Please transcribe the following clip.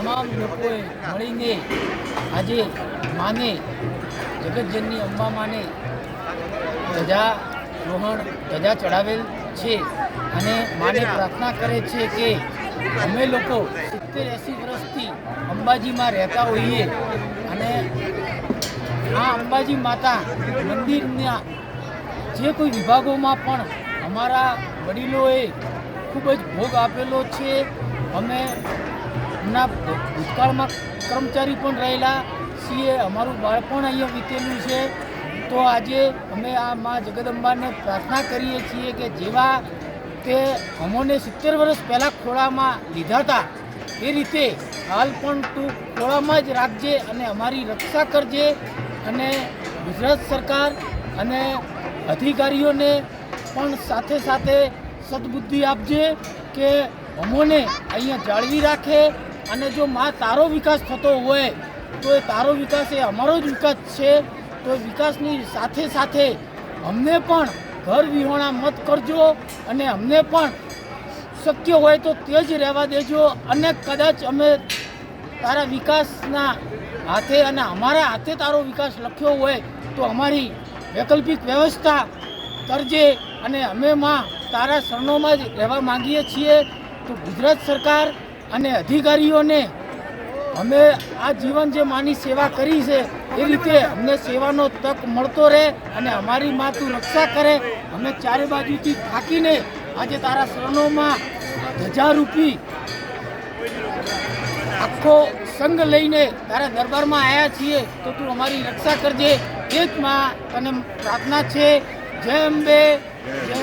તમામ લોકોએ મળીને આજે માને, જગતજનની અંબા માને ધજા રોહણ ધજા ચડાવેલ છે. અને માને પ્રાર્થના કરે છે કે અમે લોકો સિત્તેર એંસી વર્ષથી અંબાજીમાં રહેતા હોઈએ અને આ અંબાજી માતા મંદિરના જે કોઈ વિભાગોમાં પણ અમારા વડીલોએ ખૂબ જ ભોગ આપેલો છે. અમે એમના ભૂતકાળમાં કર્મચારી પણ રહેલા છીએ. અમારું બાળપણ અહીંયા વીતેલું છે. તો આજે અમે આ મા જગદંબાને પ્રાર્થના કરીએ છીએ કે જેવા તે અમોને સિત્તેર વર્ષ પહેલાં ખોળામાં લીધા હતા એ રીતે હાલ પણ તું ખોળામાં જ રાખજે અને અમારી રક્ષા કરજે અને ગુજરાત સરકાર અને અધિકારીઓને પણ સાથે સાથે સદબુદ્ધિ આપજે કે અમોને અહીંયા જાળવી રાખે અને જો માં તારો વિકાસ થતો હોય, તો એ તારો વિકાસ એ અમારો જ વિકાસ છે. તો વિકાસની સાથે સાથે અમને પણ ઘર વિહોણા મત કરજો અને અમને પણ શક્ય હોય તો તે જ રહેવા દેજો અને કદાચ અમે તારા વિકાસના હાથે અને અમારા હાથે તારો વિકાસ લખ્યો હોય તો અમારી વૈકલ્પિક વ્યવસ્થા કરજે અને અમે માં તારા શરણોમાં જ રહેવા માંગીએ છીએ. તો ગુજરાત સરકાર અને અધિકારીઓને અમે આ જીવન જે માની સેવા કરી છે, એ રીતે અમને સેવાનો તક મળતો રહે અને અમારી માં તું રક્ષા કરે. અમે ચારે બાજુથી થાકીને આજે તારા શરણોમાં ધજારૂપી આખો સંઘ લઈને તારા દરબારમાં આવ્યા છીએ, તો તું અમારી રક્ષા કરજે. એ જ માં તને પ્રાર્થના છે, જય અંબે, જય